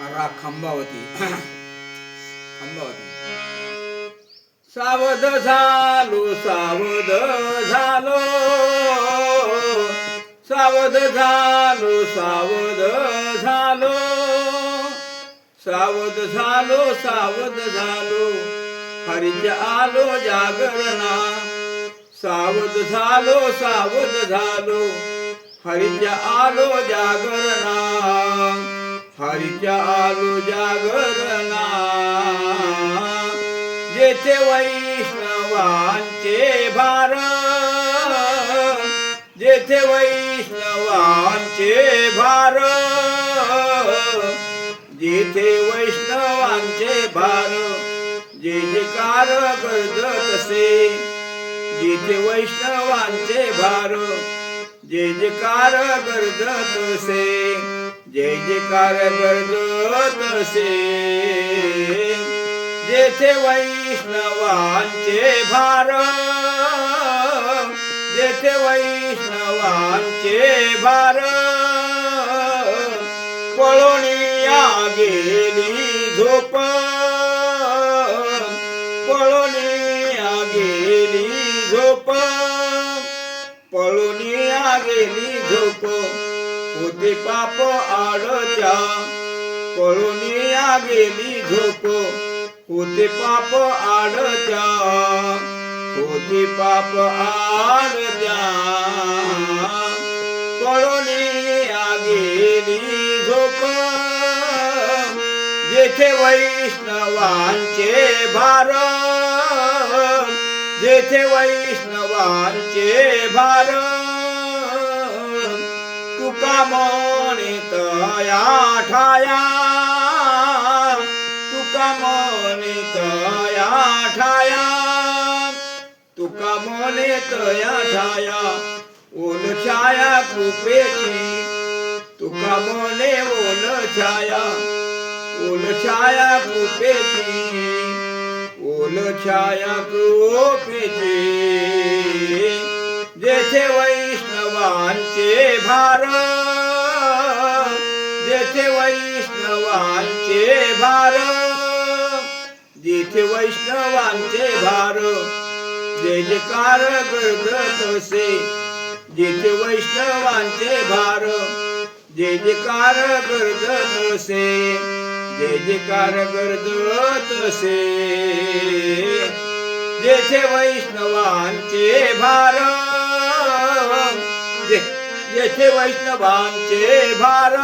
राग खंबावती. खंबावती. सावध झालो सावध झालो. सावध झालो सावध झालो. सावध झालो सावध झालो. हरिज आलो जागरणा सावध झालो सावध झालो. हरिज आलो जागरणा हरीच्या जागरणा जेथे वैष्णवांचे भार जेथे वैष्णवांचे भार जेथे वैष्णवांचे भार जे कार गर्द कसे जेथे वैष्णवांचे भार जे कार गर्द कसे जय जयकार गर्द जेथे वैष्णवांचे भार जेथे वैष्णवांचे भार पळोनिया गेली झोप. पळोनिया गेली झोप. पळोनिया गेली झोप. होते पाप आडत्या पळोनिया गेली झोप होते पाप आडत्या होते पाप आडत्या पळोनिया गेली झोप जेथे वैष्णवांचे भार जेथे वैष्णवांचे भार तुका म्हणित ठाया तुका म्हणित या ठाया तुका म्हणित या ठाया ओल छाया कृपेची। तुका म्हणे ओल छाया ओल छाया कृपेची। ओल छाया कृपेची। जेथे वै वैष्णवांचे भार जेथे वैष्णवांचे भार जेथे वैष्णवांचे भार जय जयकार गर्द तसे जेथे वैष्णवांचे भार जय जयकार गर्द तसे जय जयकार गर्द तसे. जेथे वैष्णवांचे भार जे- जेथे वैष्णवांचे भार